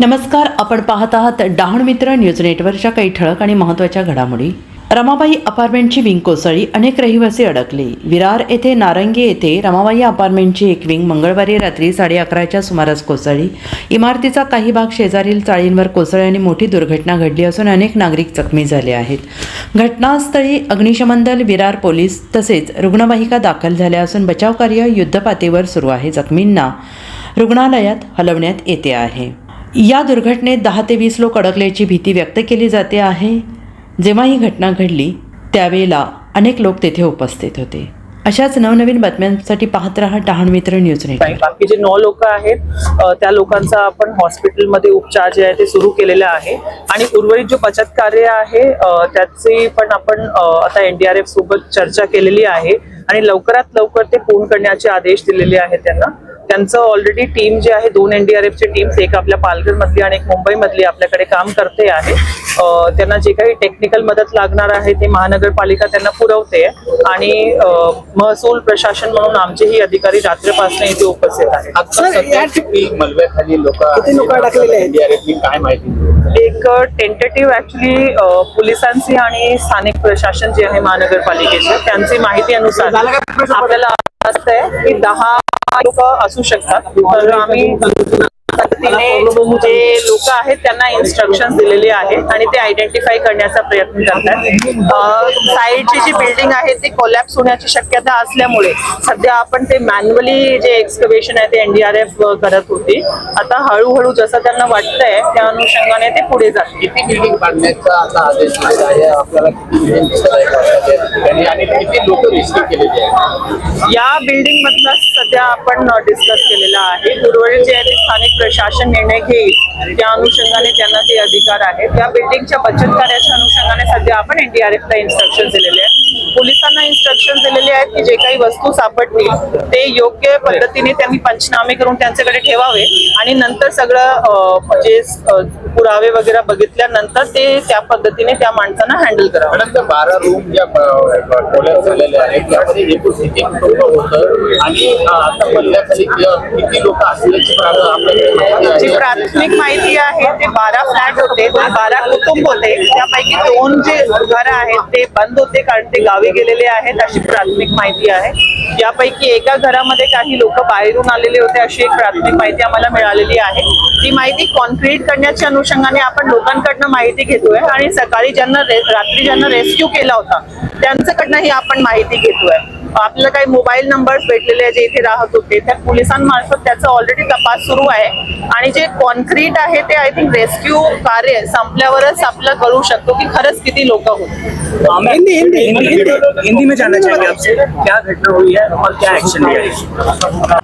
नमस्कार आपण पाहत आहात डहाण मित्र न्यूज नेटवर्कच्या काही ठळक आणि महत्त्वाच्या घडामोडी. रमाबाई अपार्टमेंटची विंग कोसळी अनेक रहिवासी अडकले. विरार येथे नारंगी येथे रमाबाई अपार्टमेंटची एक विंग मंगळवारी रात्री साडे अकराच्या सुमारास कोसळली. इमारतीचा काही भाग शेजारील चाळींवर कोसळल्याने मोठी दुर्घटना घडली असून अनेक नागरिक जखमी झाले आहेत. घटनास्थळी अग्निशमन दल विरार पोलीस तसेच रुग्णवाहिका दाखल झाल्या असून बचावकार्य युद्धपातळीवर सुरू आहे. जखमींना रुग्णालयात हलवण्यात येते आहे. या दुर्घटनेत दहा ते वीस लोक अडकल्याची भीती व्यक्त केली जाते आहे. जेव्हा ही घटना घडली त्यावेळेला अनेक लोक तेथे उपस्थित होते. अशाच नवनवीन बातम्यांसाठी पाहत राहा डहाण मित्र न्यूज नेटवर्क. बाकी जे नऊ लोक आहेत त्या लोकांचा आपण हॉस्पिटलमध्ये उपचार जे आहे ते सुरू केलेले आहे. आणि उर्वरित जो बचत कार्य आहे त्याची पण आपण आता एनडीआरएफ सोबत चर्चा केलेली आहे. आणि लवकरात लवकर ते पूर्ण करण्याचे आदेश दिलेले आहेत त्यांना. त्यांचं ऑलरेडी टीम जे आहे दोन एनडीआरएफची टीम्स एक आपल्या पालघर मधली आणि एक मुंबई मधली आपल्याकडे काम करते आहे. त्यांना जे काही टेक्निकल मदत लागणार आहे ते महानगरपालिका त्यांना पुरवते आणि महसूल प्रशासन म्हणून आमचेही अधिकारी रात्रपासून इथे उपस्थित आहेत. एक टेंटेटिव्ह ऍक्च्युली पोलिसांची आणि स्थानिक प्रशासन जे आहे महानगरपालिकेचे त्यांची माहिती अनुसार आपल्याला असतंय की दहा लोक असू शकतात. तर आम्ही पद्धतीने जे लोक आहेत त्यांना इन्स्ट्रक्शन दिलेले आहेत आणि ते आयडेंटिफाय करण्याचा प्रयत्न करतात. साईडची जी बिल्डिंग आहे ती कोलॅप्स होण्याची शक्यता असल्यामुळे सध्या आपण ते मॅन्युअली जे एक्सकवेशन आहे ते एनडीआरएफ करत होती. आता हळूहळू जसं त्यांना वाटतंय त्या अनुषंगाने ते पुढे जातील. या बिल्डिंग मधला सध्या आपण डिस्कस केलेला आहे. उर्वरित जे आहे ते स्थानिक प्रशासन निर्णय घेईल. त्या अनुषंगाने त्यांना ते अधिकार आहेत. या बिल्डिंगच्या बचत कार्याच्या अनुषंगाने सध्या आपण एनडीआरएफला इन्स्ट्रक्शन दिलेले आहेत. पोलिसांना इन्स्ट्रक्शन दिलेले आहेत की जे काही वस्तू सापडतील ते योग्य पद्धतीने त्यांनी पंचनामे करून त्यांच्याकडे ठेवावे आणि नंतर सगळं म्हणजे पुरावे वगैरे बघितल्यानंतर ते त्या पद्धतीने त्या माणसांना हँडल करावं. त्या बारा रूम ज्या झालेल्या आहेत त्यामध्ये एकूण किती कुटुंब होतं? आणि आता किती लोक असल्याची प्राथमिक माहिती आहे ते बारा फ्लॅट होते ते बारा कुटुंब होते त्यापैकी दोन जे घर आहेत ते बंद होते कारण ते गावी गेलेले आहेत अशी प्राथमिक माहिती आहे. यापैकी एका घरामध्ये काही लोक बाहेरून आलेले होते अशी एक प्राथमिक माहिती आम्हाला मिळालेली आहे. ती माहिती कॉन्क्रीट करण्याच्या अनुषंगाने आपण लोकांकडनं माहिती घेतोय आणि सकाळी ज्यांना रात्री ज्यांना रेस्क्यू केला होता त्यांच्याकडनं ही आपण माहिती घेतोय. आपल्याला काही मोबाईल नंबर भेटलेले आहे जे इथे राहत होते. त्या पोलिसांमार्फत त्याचा ऑलरेडी तपास सुरू आहे. आणि जे कॉन्क्रीट आहे ते आय थिंक रेस्क्यू कार्य संपल्यावरच आपल्याला कळू शकतो की खरंच किती लोक होते हिंदी हिंदी हिंदी हिंदी में जानना आपसे। क्या घटना हुई है और क्या एक्शन लिया है?